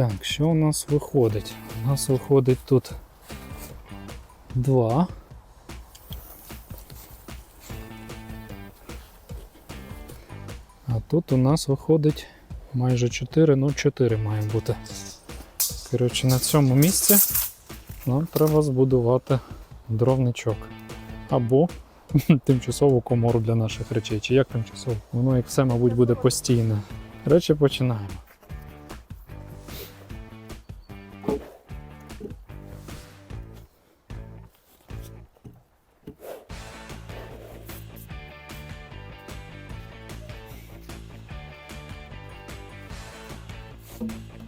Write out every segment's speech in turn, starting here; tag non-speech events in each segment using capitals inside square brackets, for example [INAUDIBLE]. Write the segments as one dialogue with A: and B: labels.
A: Так, що у нас виходить? У нас виходить тут два. А тут у нас виходить майже 4, ну 4 має бути. Коротше, на цьому місці нам треба збудувати дровничок. Або [LAUGHS] тимчасову комору для наших речей. Чи як тимчасово? Воно як все, мабуть, буде постійне. Речі починаємо. Thank you.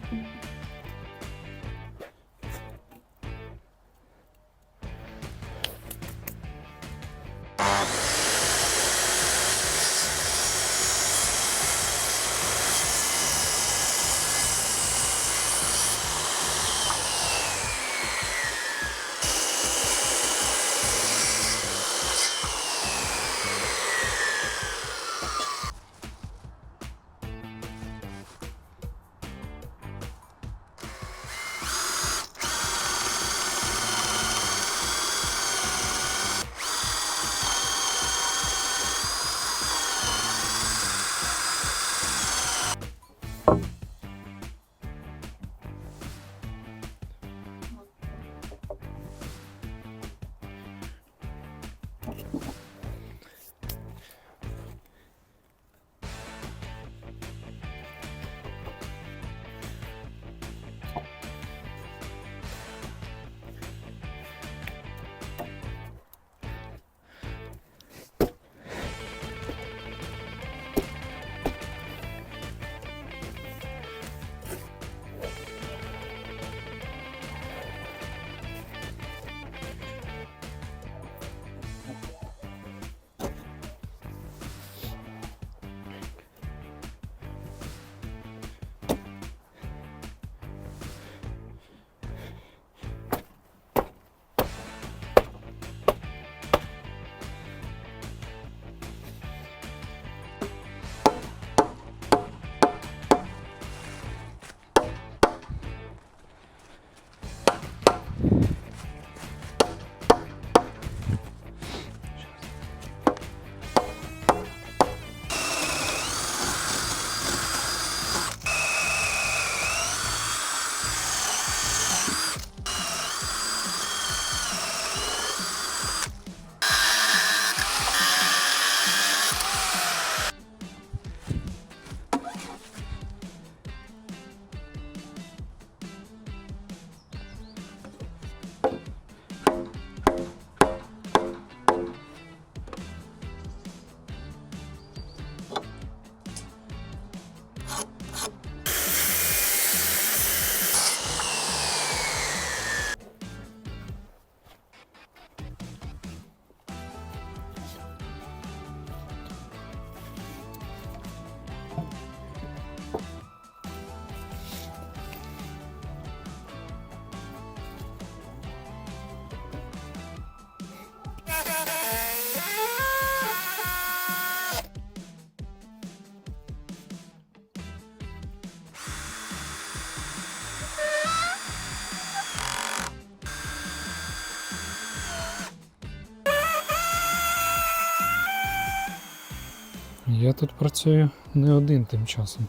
A: Я тут працюю не один тим часом.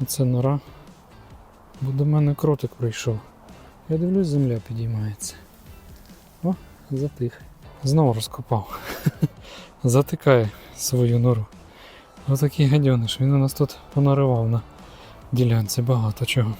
A: Оце нора. Бо до мене кротик прийшов. Я дивлюсь, земля підіймається. О, затих. Знову розкопав. [LAUGHS] Затикає свою нору. Отакий гадьониш. Він у нас тут понаривав на ділянці багато чого.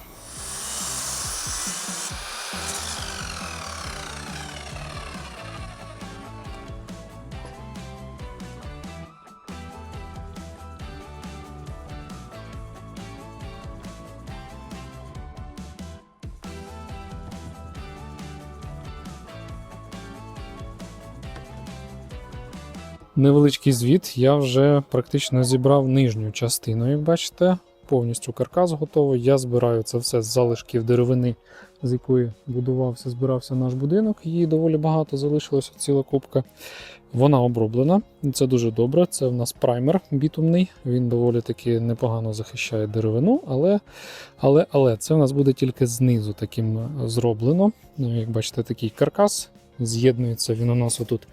A: Невеличкий звіт. Я вже практично зібрав нижню частину. Як бачите, повністю каркас готовий. Я збираю це все з залишків деревини з якої будувався, збирався наш будинок. Її доволі багато залишилося ціла кубка. Вона оброблена, це дуже добре. Це в нас праймер бітумний. Він доволі таки непогано захищає деревину, але, але, але це в нас буде тільки знизу таким е, зроблено. Ну, Як бачите, такий каркас. З'єднується він у нас отут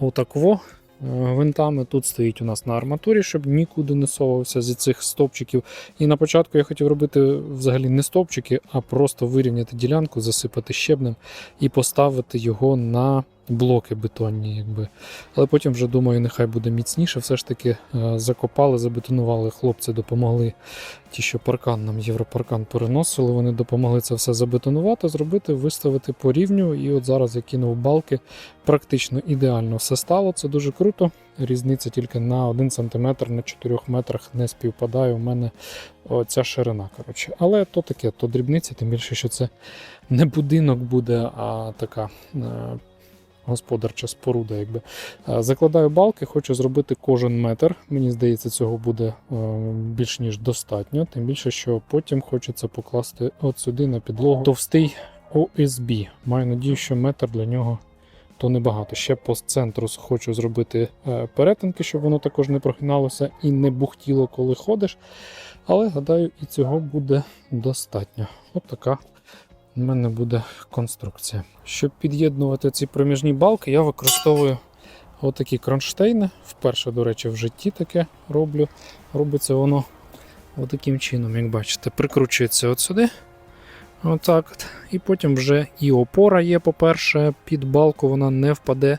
A: отакво гвинтами. Тут стоїть у нас на арматурі, щоб нікуди не совався зі цих стовпчиків. І на початку я хотів робити взагалі не стовпчики, а просто вирівняти ділянку, засипати щебнем і поставити його на блоки бетонні. Якби. Але потім вже думаю, нехай буде міцніше. Все ж таки е, закопали, забетонували. Хлопці допомогли. Ті, що паркан нам європаркан переносили, вони допомогли це все забетонувати, зробити, виставити по рівню. І от зараз я кинув балки. Практично ідеально все стало. Це дуже круто. Різниця тільки на 1 см на 4 метрах не співпадає. У мене ця ширина. Коротше. Але то таке, то дрібниці, тим більше, що це не будинок буде, а така. Господарча споруда, якби Е, закладаю балки, хочу зробити кожен метр. Мені здається, цього буде е, більш ніж достатньо. Тим більше, що потім хочеться покласти от сюди на підлогу товстий OSB. Маю надію, що метр для нього то небагато. Ще по центру хочу зробити е, перетинки, щоб воно також не прогиналося і не бухтіло, коли ходиш. Але гадаю, і цього буде достатньо. От така в мене буде конструкція. Щоб під'єднувати ці проміжні балки, я використовую отакі кронштейни. Вперше, до речі, в житті таке роблю. Робиться воно отаким чином, як бачите, прикручується от сюди. Отак от. І потім вже і опора є, по-перше, під балку вона не впаде.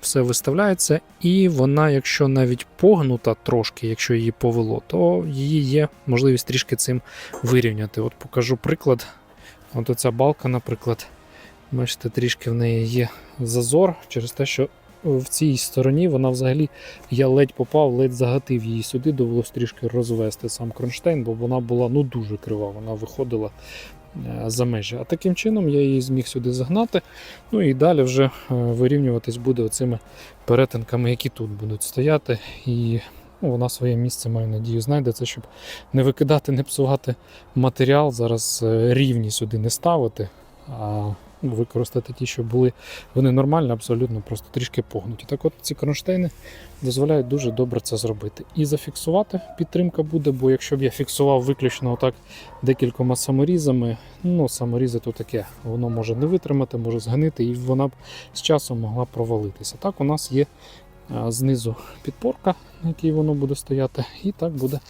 A: Все виставляється, і вона, якщо навіть погнута трошки, якщо її повело, то її є можливість трішки цим вирівняти. От покажу приклад. От оця балка, наприклад, бачите, трішки в неї є зазор через те, що в цій стороні вона взагалі я ледь попав, ледь загатив її сюди, довелося трішки розвести сам кронштейн, бо вона була ну дуже крива, вона виходила е, за межі. А таким чином я її зміг сюди загнати. Ну і далі вже е, вирівнюватись буде оцими перетинками, які тут будуть стояти. І ну, вона своє місце, маю надію, знайде це, щоб не викидати, не псувати матеріал. Зараз е, рівні сюди не ставити, а ну, використати ті, що були. Вони нормально, абсолютно, просто трішки погнуті. Так от ці кронштейни дозволяють дуже добре це зробити. І зафіксувати підтримка буде, бо якщо б я фіксував виключно отак декількома саморізами, ну саморізи то таке, воно може не витримати, може зганити, і вона б з часом могла провалитися. Так, у нас є знизу підпорка, на якій воно буде стояти, і так буде,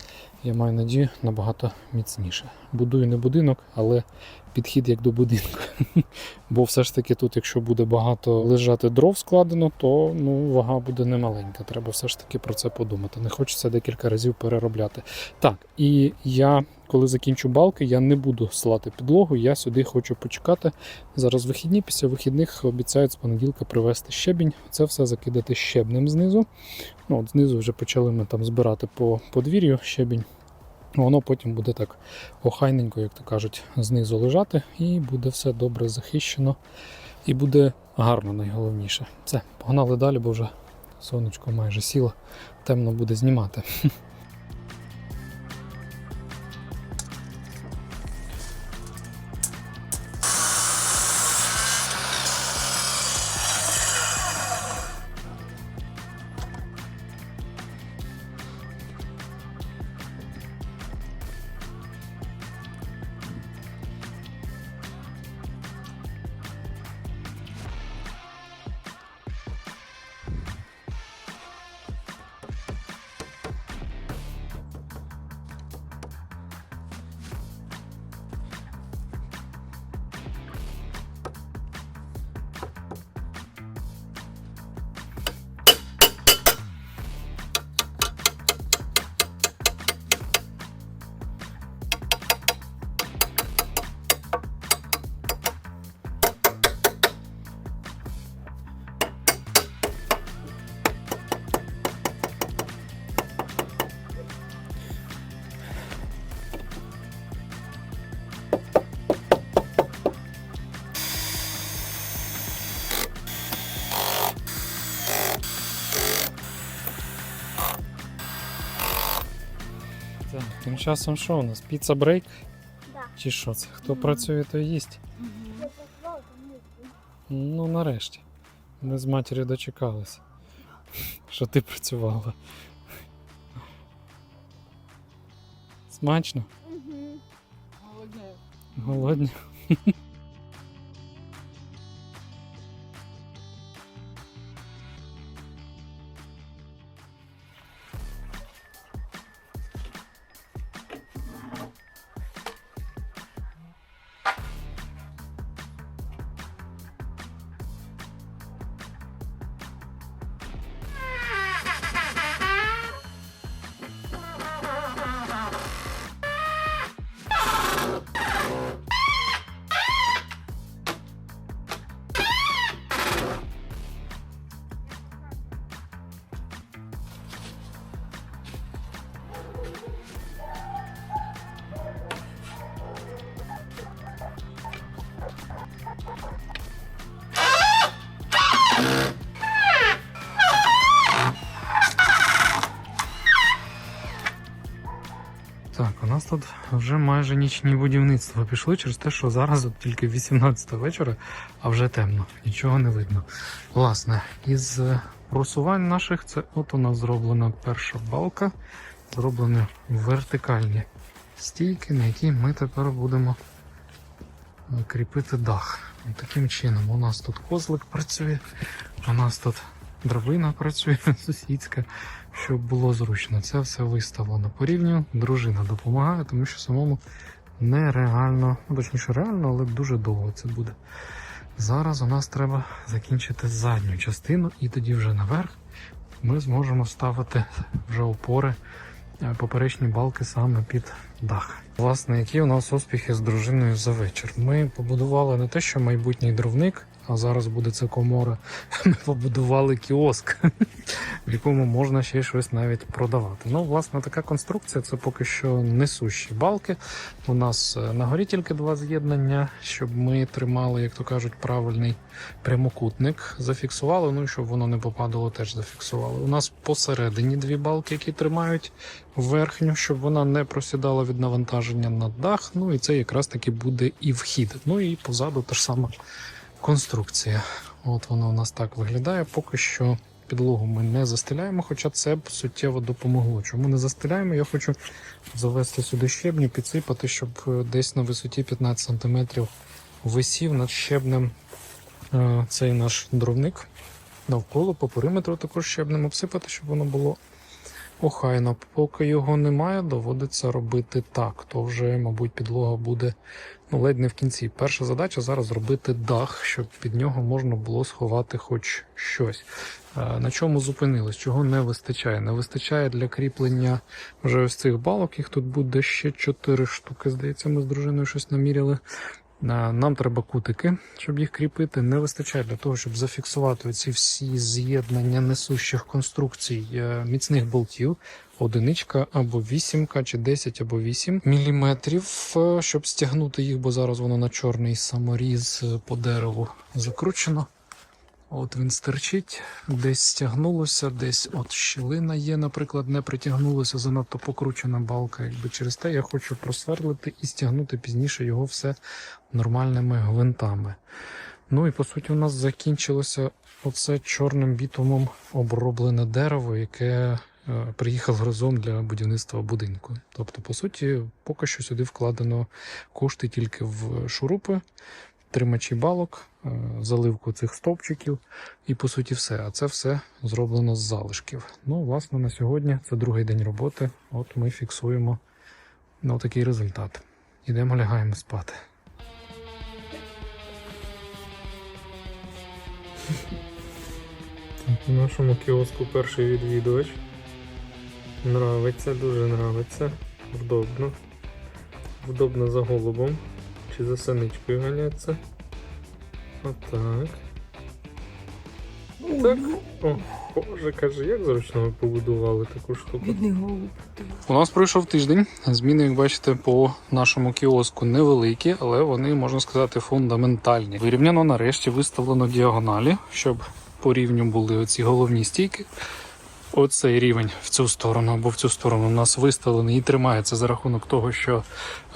A: я маю надію, набагато міцніше. Будую не будинок, але підхід як до будинку. [LAUGHS] Бо все ж таки тут, якщо буде багато лежати дров складено, то ну, вага буде немаленька. Треба все ж таки про це подумати. Не хочеться декілька разів переробляти. Так, і я, коли закінчу балки, я не буду слати підлогу, я сюди хочу почекати. Зараз вихідні, після вихідних обіцяють з понеділка привезти щебінь. Це все закидати щебнем знизу. Ну, от Знизу вже почали ми там збирати по подвір'ю щебінь. Воно потім буде так охайненько, як то кажуть, знизу лежати, і буде все добре захищено. І буде гарно найголовніше. Все, погнали далі, бо вже сонечко майже сіло, темно буде знімати. Тим часом що у нас? Піца брейк?
B: Да.
A: Чи що це? Хто працює, той їсть. Ну, нарешті. Ми з матір'ю дочекалися, [LAUGHS] що ти працювала. Смачно? Голодні? Так, [LAUGHS] вже майже нічні будівництва пішли через те, що зараз от тільки 18 вечора, а вже темно, нічого не видно. Власне, із е, просувань наших це от у нас зроблена перша балка, зроблені вертикальні стійки, на які ми тепер будемо е, кріпити дах. Таким чином, у нас тут козлик працює, у нас тут драбина працює [LAUGHS] сусідська щоб було зручно. Це все виставлено по рівню. Дружина допомагає, тому що самому нереально, ну точніше реально, але дуже довго це буде. Зараз у нас треба закінчити задню частину, і тоді вже наверх ми зможемо ставити вже опори, е, поперечні балки саме під дах. Власне, які у нас успіхи з дружиною за вечір? Ми побудували не те, що майбутній дровник, а зараз буде це комора. [LAUGHS] Ми побудували кіоск, в якому можна ще щось навіть продавати. Ну, власне, така конструкція це поки що несущі балки. У нас е, на горі тільки два з'єднання, щоб ми тримали, як то кажуть, правильний прямокутник. Зафіксували, ну і щоб воно не попадало, теж зафіксували. У нас посередині дві балки, які тримають верхню, щоб вона не просідала від навантаження на дах. Ну і це якраз таки буде і вхід. Ну і позаду та ж сама конструкція. От вона у нас так виглядає. Поки що підлогу ми не застеляємо, хоча це б суттєво допомогло. Чому не застеляємо? Я хочу завести сюди щебню, підсипати, щоб е, десь на висоті 15 см висів над щебнем е, цей наш дровник. Навколо по периметру також щебнем обсипати, щоб воно було охайно. Поки його немає, доводиться робити так. То вже, мабуть, підлога буде ну, ледь не в кінці. Перша задача зараз зробити дах, щоб під нього можна було сховати хоч щось. На чому зупинились? Чого не вистачає? Не вистачає для кріплення вже ось цих балок. Їх тут буде ще 4 штуки. Здається, ми з дружиною щось наміряли. Нам треба кутики, щоб їх кріпити. Не вистачає для того, щоб зафіксувати ці всі з'єднання несущих конструкцій е, міцних болтів. Одиничка або вісімка, чи 10 або 8 міліметрів, е, щоб стягнути їх, бо зараз воно на чорний саморіз е, по дереву закручено. От він стерчить, десь стягнулося, десь от щілина є, наприклад, не притягнулося, занадто покручена балка. Якби через те я хочу просверлити і стягнути пізніше його все нормальними гвинтами. Ну і по суті, у нас закінчилося оце чорним бітумом оброблене дерево, яке е, приїхав разом для будівництва будинку. Тобто, по суті, поки що сюди вкладено кошти тільки в шурупи, тримачі балок, е, заливку цих стовпчиків, і по суті все. А це все зроблено з залишків. Ну, власне, на сьогодні це другий день роботи. От ми фіксуємо ну, такий результат. Ідемо лягаємо спати. У нашому кіоску перший відвідувач. Нравиться, дуже нравиться. Вдобно. Вдобно за голубом. Чи за саничкою ганяться. Отак. Так. О, Боже, каже, як зручно ви побудували таку штуку.
B: Бідний голуб.
A: У нас пройшов тиждень. Зміни, як бачите, по нашому кіоску невеликі, але вони, можна сказати, фундаментальні. Вирівняно нарешті виставлено діагоналі, щоб по рівню були оці головні стійки. Оцей рівень в цю сторону або в цю сторону у нас виставлений і тримається за рахунок того, що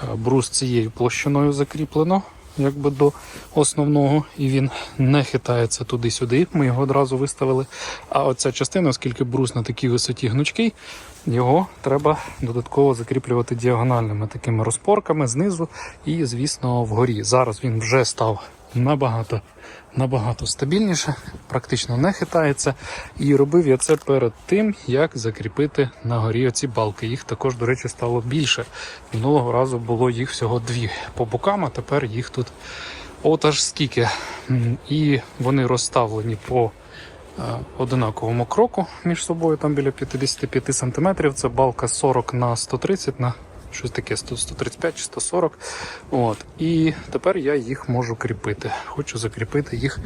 A: е, брус цією площиною закріплено якби до основного, і він не хитається туди-сюди. Ми його одразу виставили. А оця частина, оскільки брус на такій висоті гнучкий, його треба додатково закріплювати діагональними такими розпорками знизу і, звісно, вгорі. Зараз він вже став набагато набагато стабільніше, практично не хитається. І робив я це перед тим, як закріпити на горі оці балки. Їх також, до речі, стало більше. Минулого разу було їх всього дві по бокам, а тепер їх тут от аж скільки. І вони розставлені по е, одинаковому кроку між собою, там біля 55 см. Це балка 40 на 130 на щось таке 100, 135 чи 140. От. І тепер я їх можу кріпити. Хочу закріпити їх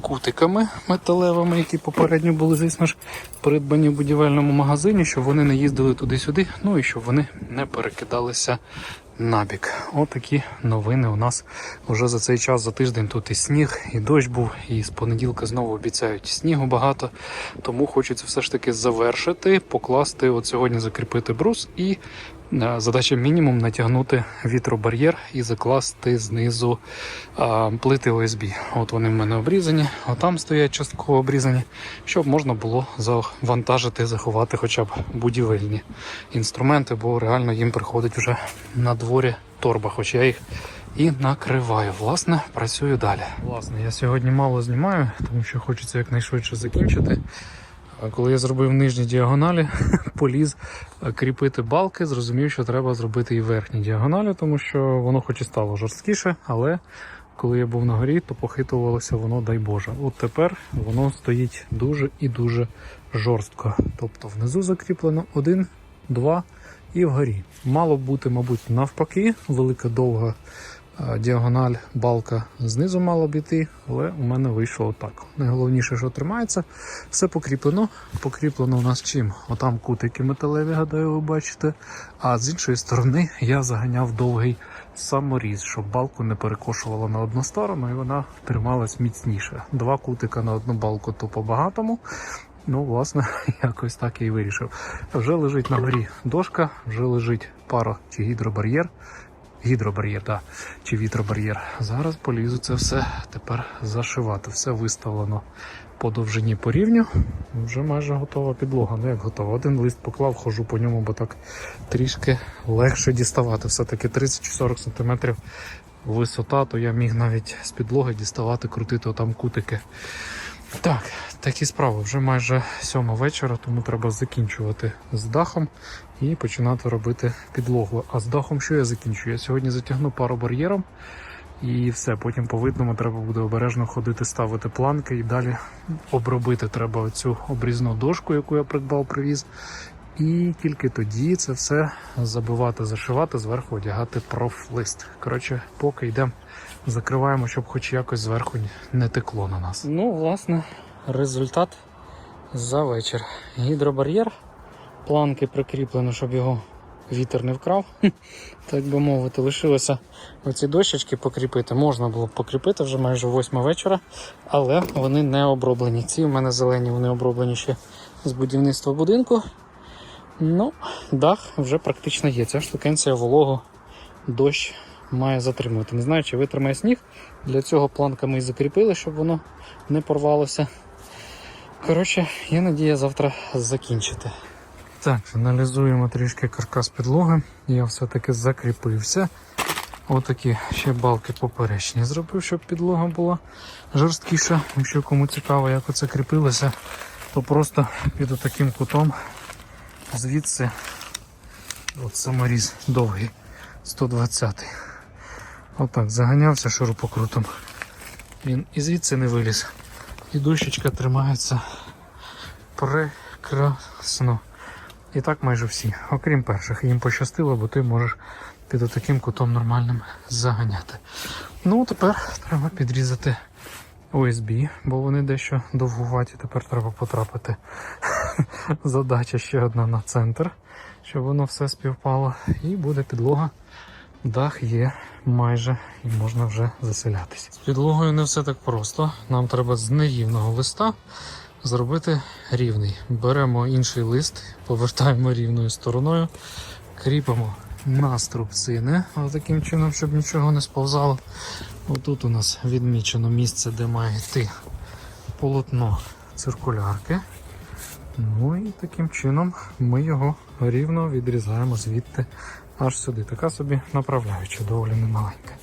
A: кутиками металевими, які попередньо були, звісно ж, придбані в будівельному магазині, щоб вони не їздили туди-сюди, ну і щоб вони не перекидалися набік. Отакі новини у нас вже за цей час, за тиждень тут і сніг, і дощ був, і з понеділка знову обіцяють снігу багато. Тому хочеться все ж таки завершити, покласти, от сьогодні закріпити брус і задача мінімум натягнути вітробар'єр і закласти знизу плити ОСБ. От вони в мене обрізані, а там стоять частково обрізані, щоб можна було завантажити, заховати хоча б будівельні інструменти, бо реально їм приходить вже на дворі торба, хоч я їх і накриваю. Власне, працюю далі. Власне, я сьогодні мало знімаю, тому що хочеться якнайшвидше закінчити. А Коли я зробив нижні діагоналі, [LAUGHS] поліз е, кріпити балки, зрозумів, що треба зробити і верхні діагоналі, тому що воно хоч і стало жорсткіше, але коли я був на горі, то похитувалося воно, дай Боже. От тепер воно стоїть дуже і дуже жорстко. Тобто внизу закріплено один, два і вгорі. Мало бути, мабуть, навпаки, велика довга діагональ, балка знизу мала б іти, але у мене вийшло отак. Найголовніше, що тримається, все покріплено. Покріплено у нас чим? Отам кутики металеві, гадаю, ви бачите. А з іншої сторони я заганяв довгий саморіз, щоб балку не перекошувало на одну сторону і вона трималась міцніше. Два кутика на одну балку то по-багатому. Ну, власне, [LAUGHS] якось так і вирішив. Вже лежить на горі дошка, вже лежить пара чи гідробар'єр. Гідробар'єр, так, чи вітробар'єр. Зараз полізу це все тепер зашивати. Все виставлено по довжині по рівню. Вже майже готова підлога. Ну як готова. Один лист поклав, хожу по ньому, бо так трішки легше діставати. Все-таки 30 чи 40 см висота, то я міг навіть з підлоги діставати, крутити отам кутики. Так, такі справи. Вже майже сьома вечора, тому треба закінчувати з дахом і починати робити підлогу. А з дахом що я закінчу? Я сьогодні затягну пару бар'єром і все. Потім по видному треба буде обережно ходити, ставити планки і далі обробити треба цю обрізну дошку, яку я придбав, привіз. І тільки тоді це все забивати, зашивати, зверху одягати профлист. Коротше, поки йдемо, закриваємо, щоб хоч якось зверху не текло на нас. Ну, власне, результат за вечір. Гідробар'єр, планки прикріплено, щоб його вітер не вкрав. Так би мовити, лишилося оці дощечки покріпити. Можна було б покріпити вже майже восьма вечора, але вони не оброблені. Ці у мене зелені, вони оброблені ще з будівництва будинку. Ну, дах вже практично є. Ця штукенція вологу дощ має затримувати. Не знаю, чи витримає сніг. Для цього планками і закріпили, щоб воно не порвалося. Коротше, є надія завтра закінчити. Так, фіналізуємо трішки каркас підлоги. Я все-таки закріпився. Отакі ще балки поперечні зробив, щоб підлога була жорсткіша. Якщо кому цікаво, як оце кріпилося, то просто під отаким кутом звідси от саморіз довгий 120 Отак заганявся шурупокрутом. Він і звідси не виліз. І дощечка тримається прекрасно. І так майже всі, окрім перших. Їм пощастило, бо ти можеш під отаким кутом нормальним заганяти. Ну, тепер треба підрізати OSB, бо вони дещо довгуваті. Тепер треба потрапити. [LAUGHS] Задача ще одна на центр, щоб воно все співпало. І буде підлога. Дах є майже і можна вже заселятися. З підлогою не все так просто. Нам треба з нерівного листа зробити рівний. Беремо інший лист, повертаємо рівною стороною, кріпимо на струбцини, таким чином, щоб нічого не сповзало. Отут у нас відмічено місце, де має йти полотно циркулярки. Ну і таким чином ми його рівно відрізаємо звідти аж сюди. Така собі направляюча, доволі немаленька.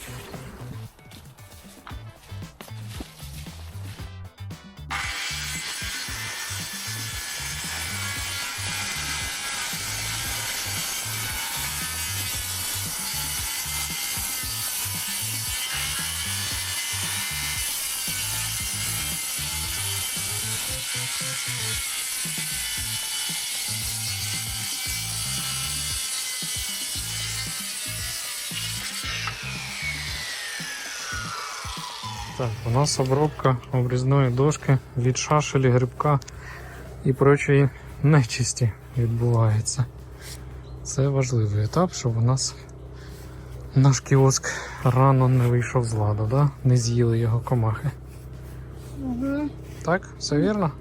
A: Так, у нас обробка обрізної дошки від шашелі, грибка і прочої нечисті відбувається. Це важливий етап, щоб у нас наш кіоск рано не вийшов з ладу, да? не з'їли його комахи.
B: Угу.
A: Так, все вірно?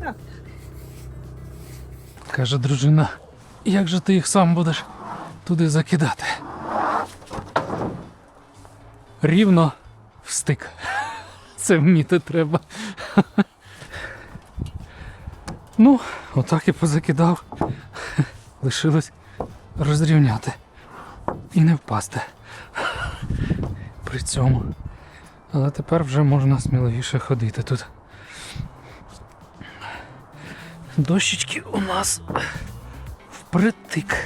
B: Так.
A: Каже дружина, як же ти їх сам будеш туди закидати? Рівно встик. Це вміти треба. Ну, отак і позакидав. Лишилось розрівняти і не впасти. При цьому. Але тепер вже можна сміливіше ходити тут. Дощечки у нас впритик.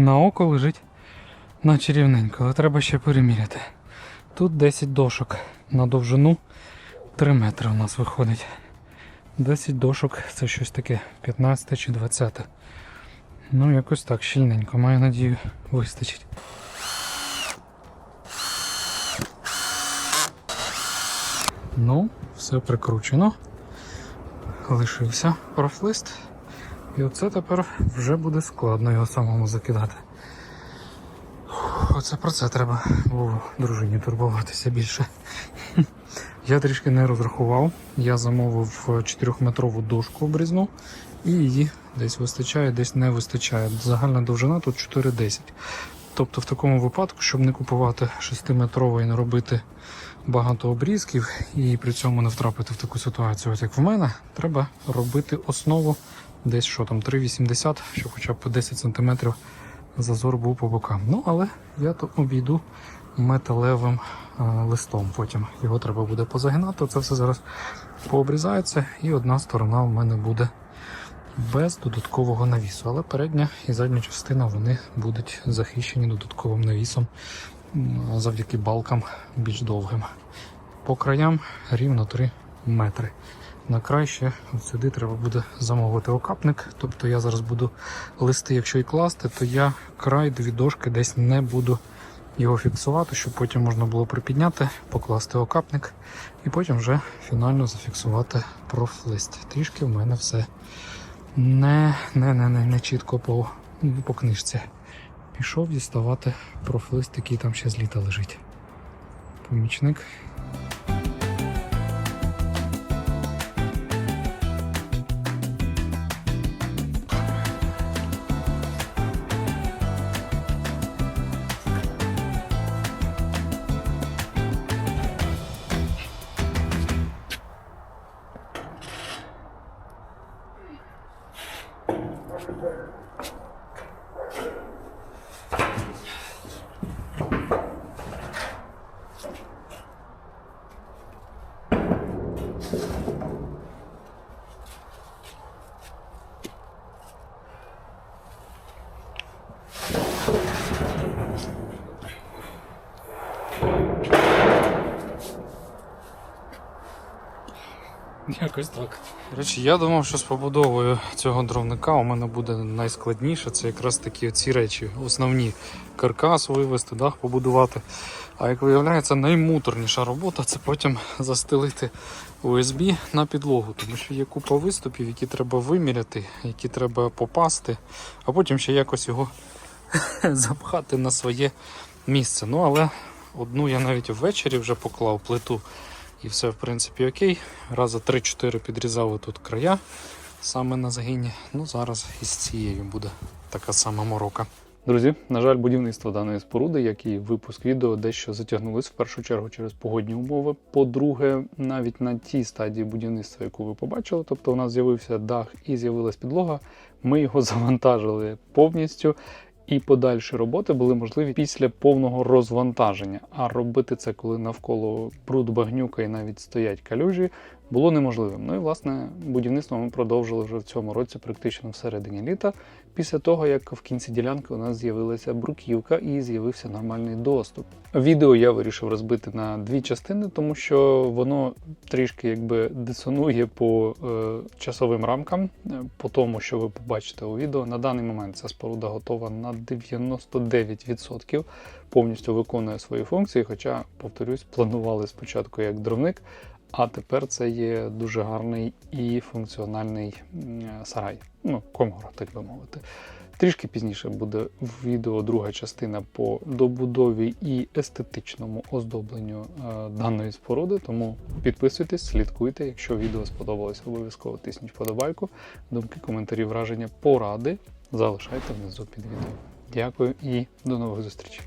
A: На око лежить наче рівненько, але треба ще переміряти. Тут 10 дошок на довжину 3 метри у нас виходить. 10 дошок це щось таке 15 чи 20. Ну, якось так, щільненько, маю надію, вистачить. Ну, все прикручено. Лишився профлист. І оце тепер вже буде складно його самому закидати. Оце про це треба було дружині турбуватися більше. Я трішки не розрахував. Я замовив 4-метрову дошку обрізну і її десь вистачає, десь не вистачає. Загальна довжина тут 4,10. Тобто в такому випадку, щоб не купувати 6-метровий і не робити багато обрізків і при цьому не втрапити в таку ситуацію, от як в мене, треба робити основу десь що там 3,80, щоб хоча б по 10 см зазор був по бокам. Ну, але я то обійду металевим а, листом. Потім його треба буде позагинати. Це все зараз пообрізається, і одна сторона в мене буде без додаткового навісу. Але передня і задня частина вони будуть захищені додатковим навісом завдяки балкам більш довгим. По краям рівно 3 метри. На край ще от сюди треба буде замовити окапник. Тобто я зараз буду листи, якщо і класти, то я край дві дошки десь не буду його фіксувати, щоб потім можна було припідняти, покласти окапник і потім вже фінально зафіксувати профлист. Трішки в мене все не, не, не, не, не чітко по, по книжці. Пішов діставати профлист, який там ще з літа лежить. Помічник Якось так. Речі, я думав, що з побудовою цього дровника у мене буде найскладніше. Це якраз такі ці речі, основні каркас вивести, дах побудувати. А як виявляється, наймуторніша робота це потім застелити USB на підлогу, тому що є купа виступів, які треба виміряти, які треба попасти, а потім ще якось його [LAUGHS] запхати на своє місце. Ну але одну я навіть ввечері вже поклав плиту. І все, в принципі, окей. Рази 3-4 підрізали тут края саме на загині. Ну, зараз із цією буде така сама морока. Друзі, на жаль, будівництво даної споруди, як і випуск відео, дещо затягнулись в першу чергу через погодні умови. По-друге, навіть на тій стадії будівництва, яку ви побачили, тобто у нас з'явився дах і з'явилась підлога, ми його [LAUGHS] завантажили повністю. І подальші роботи були можливі після повного розвантаження. А робити це, коли навколо бруд багнюка і навіть стоять калюжі, було неможливим. Ну і власне будівництво ми продовжили вже в цьому році, практично всередині літа, після того як в кінці ділянки у нас з'явилася бруківка і з'явився нормальний доступ. Відео я вирішив розбити на дві частини, тому що воно трішки якби дисонує по е, часовим рамкам, е, по тому, що ви побачите у відео. На даний момент ця споруда готова на 99%, повністю виконує свої функції. Хоча, повторюсь, планували спочатку як дровник, а тепер це є дуже гарний і функціональний сарай. Ну, комора, так би мовити. Трішки пізніше буде в відео друга частина по добудові і естетичному оздобленню е, даної споруди. Тому підписуйтесь, слідкуйте. Якщо відео сподобалось, обов'язково тисніть вподобайку. Думки, коментарі, враження, поради залишайте внизу під відео. Дякую і до нових зустрічей.